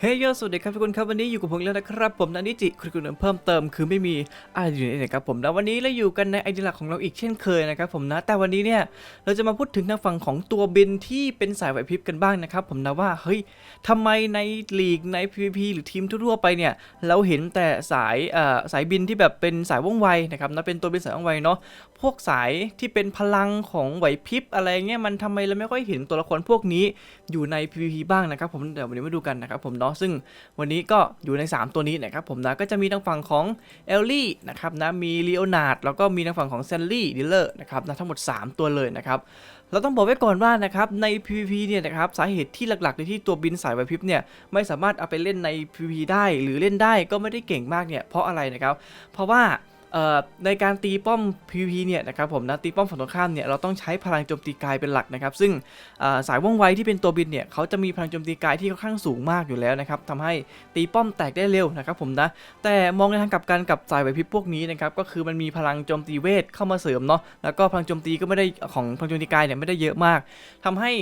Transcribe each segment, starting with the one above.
เฮ้ยสวัสดีครับทุกคนครับวันนี้อยู่กับผมแล้วนะครับผมนันนิจิคุณคุณเพิ่มเติมคือไม่มีอะไรอยู่ในนะครับผมนะวันนี้เราอยู่กันในไอเดียหลักของเราอีกเช่นเคยนะครับผมนะแต่วันนี้เนี่ยเราจะมาพูดถึงทางฝั่งของตัวบินที่เป็นสายไหวพริบกันบ้างนะครับผมนะว่าเฮ้ยทำไมในลีกใน PVP หรือทีมทั่วไปเนี่ยเราเห็นแต่สายเอ่อสายบินที่แบบเป็นสายว่องไวนะครับนะเป็นตัวบินสายว่องไวเนาะพวกสายที่เป็นพลังของไหวพริบอะไรเงี้ยมันทำไมเราไม่ค่อยเห็นตัวละครพวกนี้อยู่ใน PVP บ้างนะครับผมเดี๋ยววันนี้มาดูกันนะครับผมเนาะซึ่งวันนี้ก็อยู่ใน 3 ตัวนี้นะครับผมนะก็จะมีทางฝั่งของเอลลี่นะครับนะมีลีโอนาร์ดแล้วก็มีทางฝั่งของเซนลี่ดิลเลอร์นะครับนะทั้งหมด 3 ตัวเลยนะครับเราต้องบอกไว้ก่อนว่านะครับใน PVP เนี่ยนะครับสาเหตุที่หลักๆเลยที่ตัวบินสายไวพริบเนี่ยไม่สามารถเอาไปเล่นใน PVP ได้ หรือเล่นได้ก็ไม่ได้เก่งมากเนี่ยเพราะอะไรนะครับเพราะว่า ในการตีป้อม PVP เนี่ยนะครับผมนะตีป้อมฝั่งตรงข้ามเนี่ยเราต้องใช้พลังโจมตีกายเป็นหลักนะครับ ซึ่งสายว่องไวที่เป็นตัวบินเนี่ยเขาจะมีพลังโจมตีกายที่ค่อนข้างสูงมากอยู่แล้วนะครับทำให้ตีป้อมแตกได้เร็วนะครับผมนะแต่มองในทางกลับกันกับสายไหวพริบพวกนี้นะครับก็คือมันมีพลังโจมตีเวทเข้ามาเสริมเนาะแล้วก็พลังโจมตีก็ไม่ได้ของพลังโจมตีกายเนี่ยไม่ได้เยอะมากทำให้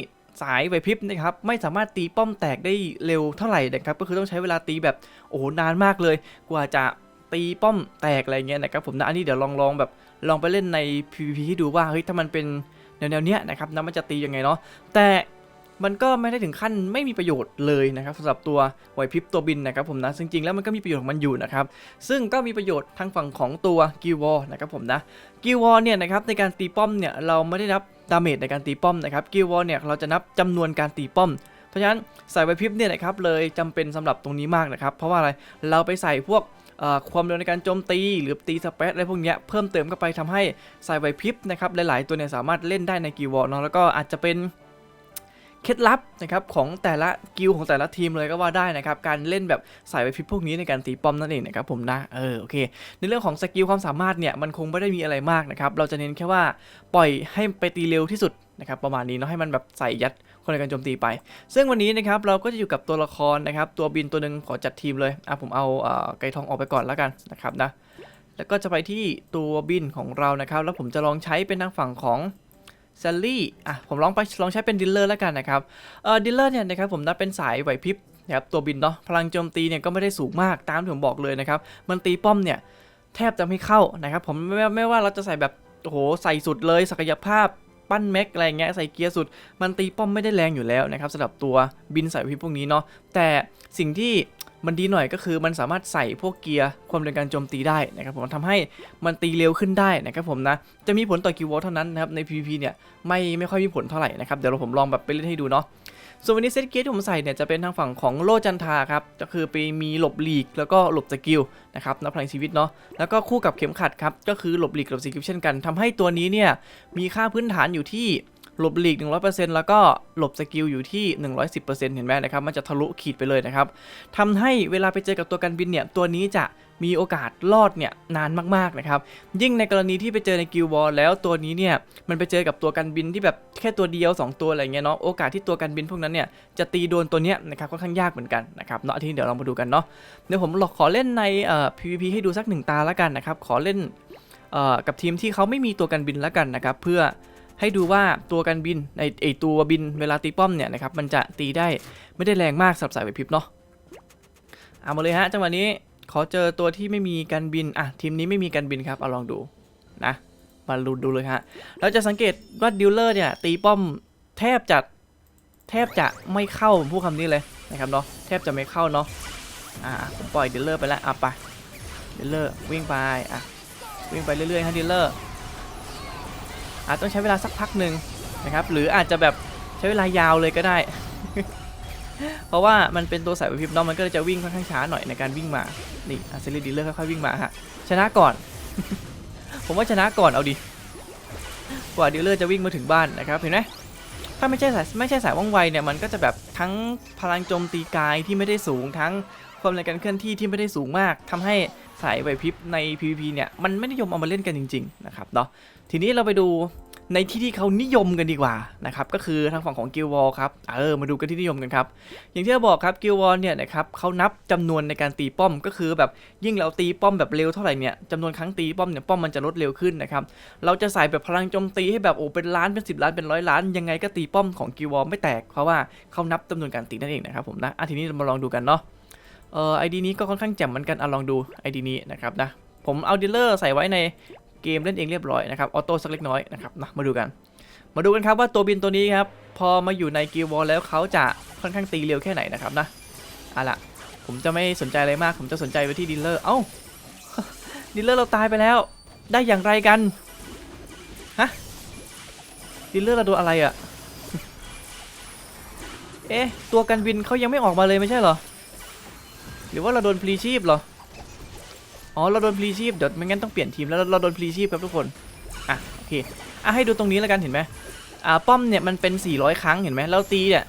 สายไหวพริบนะครับไม่สามารถตีป้อมแตกได้เร็วเท่าไหร่นะครับก็คือต้องใช้เวลาตีแบบโอ้นานมากเลย กว่าจะ ตีป้อมแตกอะไรเงี้ยนะครับผมนะอันนี้เดี๋ยวลองลองแบบลองไปเล่นใน PVP ให้ดูว่าเฮ้ยถ้ามันเป็นแนวแนวๆเนี้ยนะครับนะมันจะตียังไงเนาะแต่มันก็ไม่ได้ถึงขั้นไม่มีประโยชน์เลยนะครับสำหรับตัวไหวพริบตัวบินนะครับผมนะซึ่งจริงๆแล้วมันก็มีประโยชน์ของมันอยู่นะครับซึ่งก็มีประโยชน์ทางฝั่งของตัวกิวอลนะครับผมนะกิวอลเนี่ยนะครับในการตีป้อมเนี่ยเราไม่ได้นับดาเมจในการตีป้อมนะครับกิวอลเนี่ยเราจะนับจำนวนการตีป้อม เพราะฉะนั้นใสายไหวพริบเนี่ยนะครับเลยจำเป็นสำหรับตรงนี้มากนะครับเพราะว่าอะไรเราไปใส่พวก ความเร็วในการโจมตี หรือตีสเปซอะไรพวกนี้เพิ่มเติมเข้าไปทำให้สายไวพริบนะครับหลายๆตัวเนี่ยสามารถเล่นได้ในกิวอลเนาะแล้วก็อาจจะเป็นเคล็ดลับนะครับของแต่ละกิลของแต่ละทีมเลยก็ว่าได้นะครับการเล่นแบบสายไวพริบพวกนี้ในการตีป้อมนั่นเองนะครับผมนะเออโอเค ในเรื่องของสกิลความสามารถเนี่ยมันคงไม่ได้มีอะไรมากนะครับเราจะเน้นแค่ว่าปล่อยให้ไปตีเร็วที่สุดนะครับประมาณนี้เนาะให้มันแบบใส่ยัด คนในการโจมตีไป ซึ่งวันนี้นะครับเราก็จะอยู่กับตัวละครนะครับตัวบินตัวหนึ่งขอจัดทีมเลยอะผมเอาไก่ทองออกไปก่อนแล้วกันนะครับนะแล้วก็จะไปที่ตัวบินของเรานะครับ แล้วผมจะลองใช้เป็นทางฝั่งของซลลี่อะผมลองไปลองใช้เป็นดิลเลอร์แล้วกันนะครับเอ่อดิลเลอร์เนี่ยนะครับผมนับเป็นสายไหวพริบนะครับตัวบินเนาะพลังโจมตีเนี่ยก็ไม่ได้สูงมากตามที่ผมบอกเลยนะครับ มันตีป้อมเนี่ยแทบจะไม่เข้านะครับผมไม่ไม่ว่าเราจะใส่แบบโอ้โหใส่สุดเลยศักยภาพ ปั้นแม็กอะไรเงี้ยใส่เกียร์สุด มันตีป้อมไม่ได้แรงอยู่แล้วนะครับสำหรับตัวบินสายพิพวกนี้เนาะแต่สิ่งที่มันดีหน่อยก็คือมันสามารถใส่พวกเกียร์ความเร็วการโจมตีได้นะครับผมทำให้มันตีเร็วขึ้นได้นะครับผมนะจะมีผลต่อกิวอลเท่านั้นนะครับใน PVP เนี่ยไม่ไม่ค่อยมีผลเท่าไหร่นะครับเดี๋ยวเราผมลองแบบไปเล่นให้ดูเนาะ ส่วนวันนี้เซตเกียร์ที่ผมใส่เนี่ยจะเป็นทางฝั่งของโลจันทาครับ ก็คือไปมีหลบหลีกแล้วก็หลบสกิลนะครับนับพลังชีวิตเนาะ แล้วก็คู่กับเข็มขัดครับ ก็คือหลบหลีกหลบสกิลเช่นกันทำให้ตัวนี้เนี่ยมีค่าพื้นฐานอยู่ที่ หลบหลีก 100%แล้วก็หลบสกิลอยู่ที่ 110%เห็นไหมนะครับ มันจะทะลุขีดไปเลยนะครับทำให้เวลาไปเจอกับตัวกันบินเนี่ย ตัวนี้จะมีโอกาสรอดเนี่ยนานมากๆนะครับ ยิ่งในกรณีที่ไปเจอในกิลบอลแล้วตัวนี้เนี่ยมันไปเจอกับตัวกันบินที่แบบแค่ตัวเดียว 2 ตัวอะไรเงี้ยเนาะโอกาสที่ตัวกันบินพวกนั้นเนี่ยจะตีโดนตัวเนี้ยนะครับค่อนข้างยากเหมือนกันนะครับเนาะทีนี้เดี๋ยวเรามาดูกันเนาะเดี๋ยวผมขอเล่นในเอ่อ PVP ให้ดูสักหนึ่งตาแล้วกันนะครับขอเล่นเอ่อกับทีมที่เขาไม่มีตัวกันบินแล้วกันนะครับเพื่อ ให้ดูว่าตัวกันบินในไอตัวบินเวลาตีป้อมเนี่ยนะครับมันจะตีได้ไม่ได้แรงมากสับสายไหวพริบเนาะเอามาเลยฮะจังหวะนี้ขอเจอตัวที่ไม่มีกันบินอะทีมนี้ไม่มีกันบินครับเอาลองดูนะมาดูดูเลยฮะเราจะสังเกตว่าดิลเลอร์เนี่ยตีป้อมแทบจะแทบจะไม่เข้าผมพูดคำนี้เลยนะครับเนาะแทบจะไม่เข้าเนาะอ่าผมปล่อยดีลเลอร์ไปแล้วอะไปดีลเลอร์วิ่งไปอะวิ่งไปเรื่อยๆฮะดีลเลอร์ อาจต้องใช้เวลาสักพักหนึ่งนะครับ หรืออาจจะแบบใช้เวลายาวเลยก็ได้ เพราะว่ามันเป็นตัวสายไวพริบเนาะมันก็จะวิ่งค่อนข้างช้าหน่อยในการวิ่งมา นี่อาเซเลดีเลอร์ค่อยๆวิ่งมาฮะ ชนะก่อน ผมว่าชนะก่อนเอาดิ กว่าดีลเลอร์จะวิ่งมาถึงบ้านนะครับ เห็นไหม ถ้าไม่ใช่สายไม่ใช่สายว่องไวเนี่ยมันก็จะแบบทั้งพลังโจมตีกายที่ไม่ได้สูงทั้งความแรงการเคลื่อนที่ที่ไม่ได้สูงมากทำให้สายไหวพริบใน PVP เนี่ยมันไม่นิยมเอามาเล่นกันจริง ๆ นะครับเนาะทีนี้เราไปดู ในที่ที่เขานิยมกันดีกว่านะครับก็คือทางฝั่งของกิลวอลครับเออมาดูกันที่นิยมกันครับอย่างที่เราบอกครับกิลวอลเนี่ยนะครับเขานับจำนวนในการตีป้อมก็คือแบบยิ่งเราตีป้อมแบบเร็วเท่าไหร่เนี่ยจำนวนครั้งตีป้อมเนี่ยป้อมมันจะลดเร็วขึ้นนะครับเราจะใส่แบบพลังโจมตีให้แบบโอ้เป็นล้านเป็น 10 ล้านเป็นร้อยล้าน ยังไงก็ตีป้อมของกิลวอลไม่แตกเพราะว่าเขานับจำนวนการตีนั่นเองนะครับผมนะอะทีนี้เรามาลองดูกันเนาะเออไอดีนี้ก็ค่อนข้างแจ่มเหมือนกันอะลองดูไอดีนี้นะครับนะผมเอาดีลเลอร์ใส่ไว้ใน เกมเล่นเองเรียบร้อยนะครับออโต้สักเล็กน้อยนะครับนะมาดูกัน มาดูกันครับว่าตัวบินตัวนี้ครับพอมาอยู่ในกิลวอลแล้วเขาจะค่อนข้างตีเร็วแค่ไหนนะครับนะเอาล่ะผมจะไม่สนใจอะไรมาก ผมจะสนใจไปที่ดีลเลอร์เอ้าดีลเลอร์เราตายไปแล้ว ได้อย่างไรกันฮะดีลเลอร์เราโดนอะไรอะ่ะเอ๊ะตัวกันบินเขายังไม่ออกมาเลยไม่ใช่เหรอ หรือว่าเราโดนพลีชีพเหรอ อ๋อเราโดนพลีชีพเดี๋ยวไม่งั้นต้องเปลี่ยนทีมแล้วเราโดนพลีชีพครับทุกคนอะโอเคอะให้ดูตรงนี้แล้วกันเห็นไหมอ่าป้อมเนี่ยมันเป็น 400 ครั้งเห็นไหมเราตีเนี่ย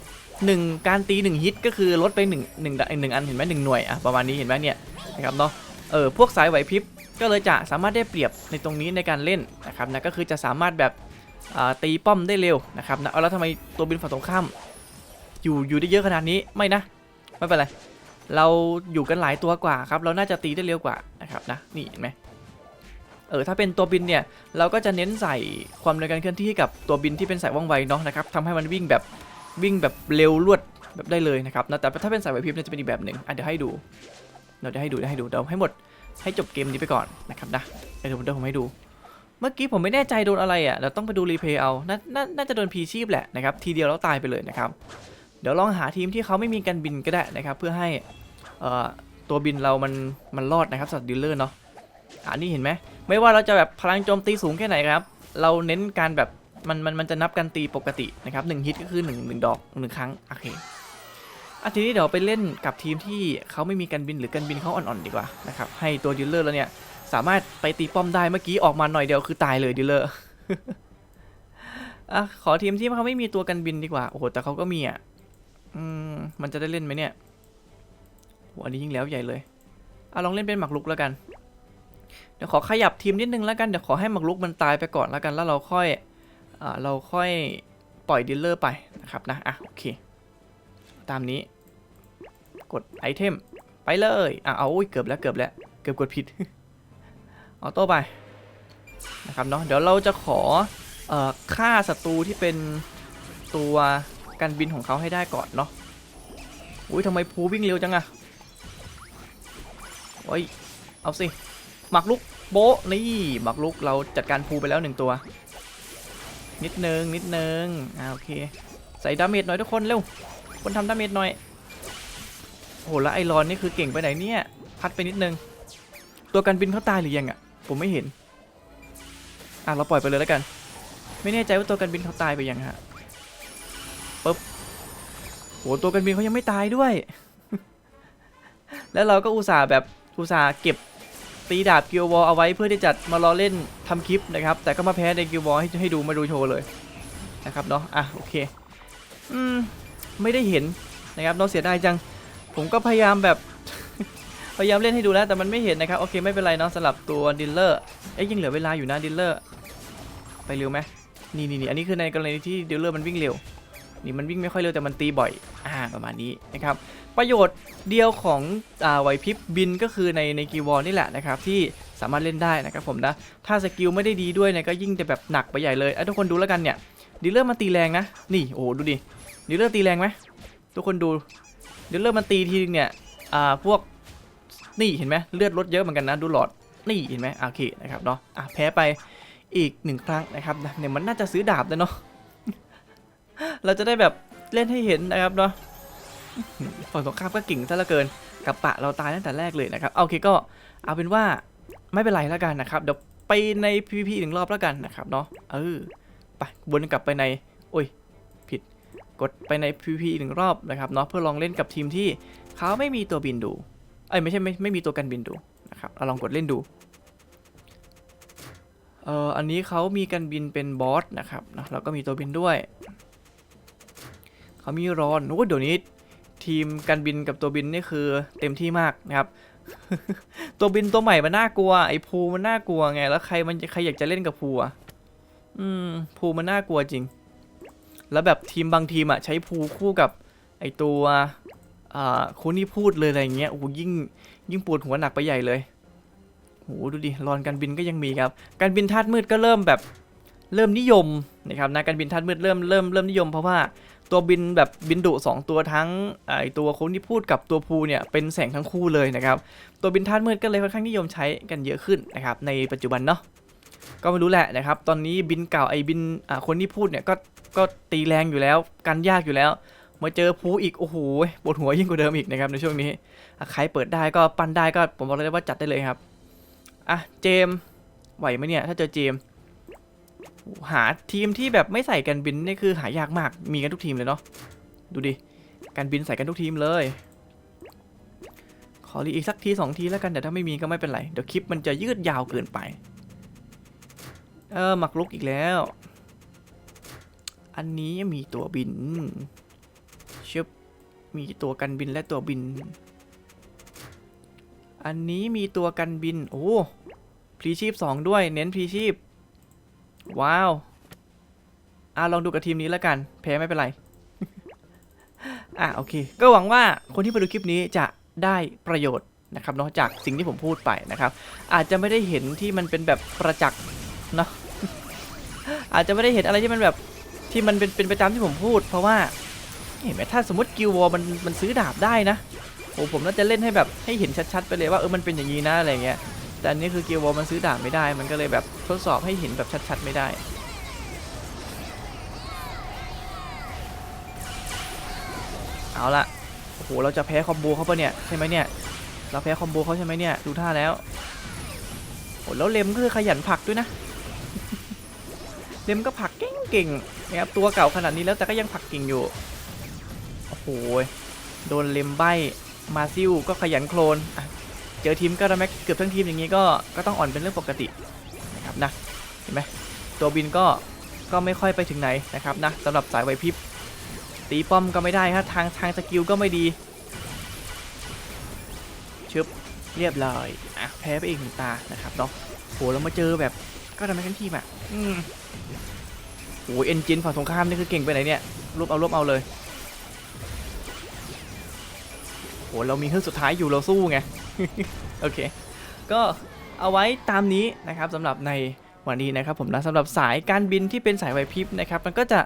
หนึ่งการตี1ฮิตก็คือลดไป1 1หนึ่งหนึ่งอันเห็นไหมหนึ่งหน่วยอะประมาณนี้เห็นไหมเนี่ยนะครับเนาะเออพวกสายไหวพริบก็เลยจะสามารถได้เปรียบในตรงนี้ในการเล่นนะครับนะก็คือจะสามารถแบบอ่าตีป้อมได้เร็วนะครับนะเอาแล้วทำไมตัวบินฝั่งตรงข้ามอยู่อยู่ได้เยอะขนาดนี้ไม่นะไม่เป็นไร เราอยู่กันหลายตัวกว่าครับ เราน่าจะตีได้เร็วกว่านะครับนะนี่เห็นไหมเออถ้าเป็นตัวบินเนี่ยเราก็จะเน้นใส่ความในการเคลื่อนที่ให้กับตัวบินที่เป็นสายว่องไวเนาะนะครับทำให้มันวิ่งแบบวิ่งแบบเร็วรวดแบบได้เลยนะครับนะแต่ถ้าเป็นสายไหวพริบเนี่ยจะเป็นอีกแบบหนึ่งอะเดี๋ยวให้ดูเราจะให้ดูเดี๋ยวให้ดูเดี๋ยวให้หมดให้จบเกมนี้ไปก่อนนะครับนะเดี๋ยวผมเดี๋ยวผมให้ดู เมื่อกี้ผมไม่แน่ใจโดนอะไรอะเราต้องไปดูรีเพย์เอานานาน่าจะโดนพีชีพแหละนะครับทีเดียวแล้วตายไปเลยนะครับ ดี๋ยวลองหาทีมที่เขาไม่มีการบินก็ได้นะครับ เพื่อให้ตัวบินเรามันมันรอดนะครับสำหรับดีลเลอร์เนาะอันนี้เห็นไหมไม่ว่าเราจะแบบพลังโจมตีสูงแค่ไหนครับ เราเน้นการแบบมันมันมันจะนับการตีปกตินะครับหนึ่งฮิตก็คือหนึ่งหนึ่งดอกหนึ่งครั้งโอเคอะทีนี้เดี๋ยวไปเล่นกับทีมที่เขาไม่มีการบินหรือการบินเขาอ่อนๆดีกว่านะครับให้ตัวดีลเลอร์แล้วเนี่ยสามารถไปตีป้อมได้เมื่อกี้ออกมาหน่อยเดียวคือตายเลยดีลเลอร์อะขอทีมที่เขาไม่มีตัวกันบินดีกว่าโอ้โหแต่เขาก็มีอะ อืมมันจะได้เล่นไหมเนี่ยโหอันนี้ยิ่งแล้วใหญ่เลยเอาลองเล่นเป็นหมักลุกแล้วกัน เดี๋ยวขอขยับทีมนิดนึงแล้วกันเดี๋ยวขอให้หมักลุกมันตายไปก่อนแล้วกันแล้วเราค่อยอ่าเราค่อยปล่อยดีลเลอร์ไปนะครับนะอะโอเค ตามนี้ กดไอเทมไปเลยอะเอาอุ้ยเกือบแล้วเกือบแล้วเกือบกดผิดออโต้ไปนะครับเนาะเดี๋ยวเราจะขอเอ่อฆ่าศัตรูที่เป็นตัว การบินของเขาให้ได้ก่อนเนาะอุ้ยทำไมภูวิ่งเร็วจังอะโอ้ยเอาสิหมักลุกโบนี่หมักลุกเราจัดการภูไปแล้วหนึ่งตัว นิดนึงนิดนึงอ่าโอเค ใส่ดาเมจหน่อยทุกคนเร็วคนทำดาเมจหน่อยโอ้โหแล้วไอรอนนี่คือเก่งไปไหนเนี่ยพัดไปนิดนึง ตัวการบินเขาตายหรือยังอะผมไม่เห็นอะเราปล่อยไปเลยแล้วกัน ไม่แน่ใจว่าตัวการบินเขาตายไปยังฮะ โหตัวกันบินเขายังไม่ตายด้วย แล้วเราก็อุตส่าห์แบบอุตส่าห์เก็บตีดาบกิลวอลเอาไว้เพื่อที่จะมารอเล่นทำคลิปนะครับ แต่ก็มาแพ้ในกิลวอลให้ให้ดูมาดูโชว์เลยนะครับเนาะอะโอเคอืมไม่ได้เห็นนะครับเนาะเสียดายจัง ผมก็พยายามแบบ พยายามเล่นให้ดูแล้วแต่มันไม่เห็นนะครับโอเคไม่เป็นไรเนาะสำหรับตัวดิลเลอร์เอ๊ยยังเหลือเวลาอยู่นะดิลเลอร์ไปเร็วไหมนี่นี่นี่อันนี้คือในกรณีที่ดิลเลอร์มันวิ่งเร็ว นี่มันวิ่งไม่ค่อยเร็วแต่มันตีบ่อยอ่าประมาณนี้นะครับประโยชน์เดียวของอไหวพริบบินก็คือในในกีวอลนี่แหละนะครับที่สามารถเล่นได้นะครับผมนะถ้าสกิลไม่ได้ดีด้วยเนี่ยก็ยิ่งจะแบบหนักไปใหญ่เลยอะทุกคนดูแล้วกันเนี่ยดีลเลอร์มันตีแรงนะนี่โอ้ดูดิดีลเลอร์ตีแรงไหมทุกคนดูดีลเลอร์มันตีทีนึงเนี่ยอ่าพวกนี่เห็นไหมเลือดลดเยอะเหมือนกันนะดูหลอดนี่เห็นไหมโอเคนะครับเนาะอะแพ้ไปอีกหนึ่งครั้งนะครับเนี่ยมันน่าจะซื้อดาบแล้วเนาะ เราจะได้แบบเล่นให้เห็นนะครับเนาะฝั่งตรงข้ามก็เก่งซะเหลือเกิน กับปะเราตายตั้งแต่แรกเลยนะครับโอเคก็เอาเป็นว่าไม่เป็นไรแล้วกันนะครับเดี๋ยวไปใน PVP อีกหนึ่งรอบแล้วกันนะครับเนาะเออไปวนกลับไปในโอ้ยผิดกดไปใน PVP อีกหนึ่งรอบนะครับเนาะเพื่อลองเล่นกับทีมที่เขาไม่มีตัวบินดูเอ้ยไม่ใช่ไม่ไม่มีตัวกันบินดูนะครับเราลองกดเล่นดูเอออันนี้เขามีกันบินเป็นบอสนะครับนะแล้วก็มีตัวบินด้วย เขามีรอนโอ้เดี๋ยวนี้ ทีมกันบินกับตัวบินนี่คือเต็มที่มากนะครับ ตัวบินตัวใหม่มันน่ากลัว ไอ้ภูมันน่ากลัวไง แล้วใครมันใครอยากจะเล่นกับภูอะอืมภูมันน่ากลัวจริง แล้วแบบทีมบางทีมอะใช้ภูคู่กับไอ้ตัวอ่าคนที่พูดเลยอะไรเงี้ย โอ้ยิ่งยิ่งปวดหัวหนักไปใหญ่เลยโหดูดิรอนการบินก็ยังมีครับ การบินธาตุมืดก็เริ่มแบบเริ่มนิยมนะครับนะการบินธาตุมืดเริ่มเริ่มเริ่มนิยมเพราะว่า ตัวบินแบบบินดุสองตัวทั้งไอตัวคนที่พูดกับตัวภูเนี่ยเป็นแสงทั้งคู่เลยนะครับตัวบินธาตุมืดก็เลยค่อนข้างนิยมใช้กันเยอะขึ้นนะครับในปัจจุบันเนาะก็ไม่รู้แหละนะครับตอนนี้บินเก่าไอบินอ่าคนที่พูดเนี่ยก็ก็ตีแรงอยู่แล้วกันยากอยู่แล้วมาเจอภูอีกโอ้โหปวดหัวยิ่งกว่าเดิมอีกนะครับในช่วงนี้ใครเปิดได้ก็ปั้นได้ก็ผมบอกเลยว่าจัดได้เลยครับอะเจมไหวไหมเนี่ยถ้าเจอเจม หาทีมที่แบบไม่ใส่กันบินนี่คือหายากมากมีกันทุกทีมเลยเนาะดูดิการบินใส่กันทุกทีมเลย ขอรีอีกสักทีสองทีแล้วกันแต่ถ้าไม่มีก็ไม่เป็นไรเดี๋ยวคลิปมันจะยืดยาวเกินไป เออหมักลุกอีกแล้ว อันนี้มีตัวบินชึบมีตัวกันบินและตัวบิน อันนี้มีตัวกันบิน โอ้พลีชีพสองด้วย เน้นพลีชีพ ว้าว อะลองดูกับทีมนี้แล้วกัน แพ้ไม่เป็นไร อะโอเค ก็หวังว่าคนที่ไปดูคลิปนี้จะได้ประโยชน์นะครับเนาะจากสิ่งที่ผมพูดไปนะครับ อาจจะไม่ได้เห็นที่มันเป็นแบบประจักษ์เนาะอาจจะไม่ได้เห็นอะไรที่มันแบบที่มันเป็นเป็นประจำที่ผมพูด เพราะว่าเห็นไหมถ้าสมมติกิลวอมันมันซื้อดาบได้นะโอ้ผมน่าจะเล่นให้แบบให้เห็นชัดๆไปเลยว่าเออมันเป็นอย่างนี้นะอะไรเงี้ย แต่อันนี้คือเกิลวอลมันซื้อดาบไม่ได้ มันก็เลยแบบทดสอบให้เห็นแบบชัดๆไม่ได้ เอาละโอ้โหเราจะแพ้คอมโบเขาปะเนี่ยใช่ไหมเนี่ย เราแพ้คอมโบเขาใช่ไหมเนี่ยดูท่าแล้วโอ้แล้วเลมก็คือขยันผลักด้วยนะ เลมก็ผลักเก่งๆนะครับตัวเก่าขนาดนี้แล้วแต่ก็ยังผลักเก่งอยู่ โอ้โห โดนเลมใบมาซิลก็ขยันโคลนอะ เจอทีมก็ระแม็กเกือบทั้งทีมอย่างนี้ก็ก็ต้องอ่อนเป็นเรื่องปกตินะครับนะเห็นไหมตัวบินก็ก็ไม่ค่อยไปถึงไหนนะครับนะสำหรับสายไวพริบตีป้อมก็ไม่ได้ครับทางทางสกิลก็ไม่ดีชึบเรียบร้อยอะแพ้ไปอีกหนึ่งตานะครับเนาะโหเรามาเจอแบบก็ทำไมกันทีมอะอืมโหเอนจินฝั่งตรงข้ามนี่คือเก่งไปไหนเนี่ยรวบเอารวบเอาเลยโหเรามีเครื่องสุดท้ายอยู่เราสู้ไง โอเค ก็เอาไว้ตามนี้นะครับสำหรับใน วันนี้นะครับผมนะสำหรับสายการบินที่เป็นสายไหวพริบนะครับมันก็จะ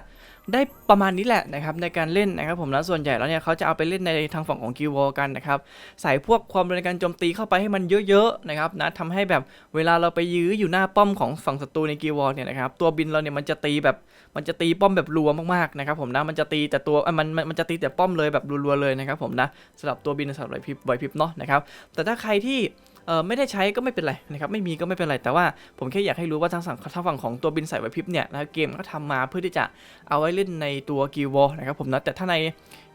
ได้ประมาณนี้แหละนะครับในการเล่นนะครับผมแล้วส่วนใหญ่แล้วเนี่ยเขาจะเอาไปเล่นในทางฝั่งของกิวอกันนะครับใส่พวกความเร็วในการโจมตีเข้าไปให้มันเยอะๆนะครับนะทำให้แบบเวลาเราไปยื้ออยู่หน้าป้อมของฝั่งศัตรูในกิวอเนี่ยนะครับตัวบินเราเนี่ยมันจะตีแบบมันจะตีป้อมแบบรัวมากๆนะครับผมนะมันจะตีแต่ตัวมันมันมันจะตีแต่ป้อมเลยแบบรัวๆเลยนะครับผมนะสำหรับตัวบินสำหรับไหวพริบไหวพริบเนาะนะครับแต่ถ้าใครที่ เออไม่ได้ใช้ก็ไม่เป็นไรนะครับไม่มีก็ไม่เป็นไรแต่ว่าผมแค่อยากให้รู้ว่าทางฝั่งทางฝั่งของตัวบินสายไวพริบเนี่ยนะเกมก็ทำมาเพื่อที่จะเอาไว้เล่นในตัวกิวอนะครับผมนะแต่ถ้าใน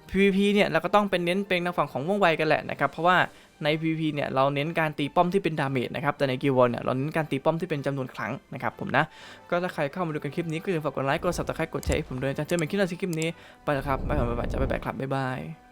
PVP เนี่ยเราก็ต้องเป็นเน้นเป็นทางฝั่งของว่องไวกันแหละนะครับเพราะว่าใน PVP เนี่ยเราเน้นการตีป้อมที่เป็นดาเมจนะครับแต่ในกิวอเนี่ยเราเน้นการตีป้อมที่เป็นจำนวนครั้งนะครับผมนะก็ถ้าใครเข้ามาดูกันคลิปนี้ก็อย่าลืมฝากกดไลค์กด subscribe กดแชร์ให้ผมด้วยจะเจอกันใหม่คลิปหน้าคลิปนี้ไปแล้วครับบ๊ายบายจะไปแบบครับบ๊ายบาย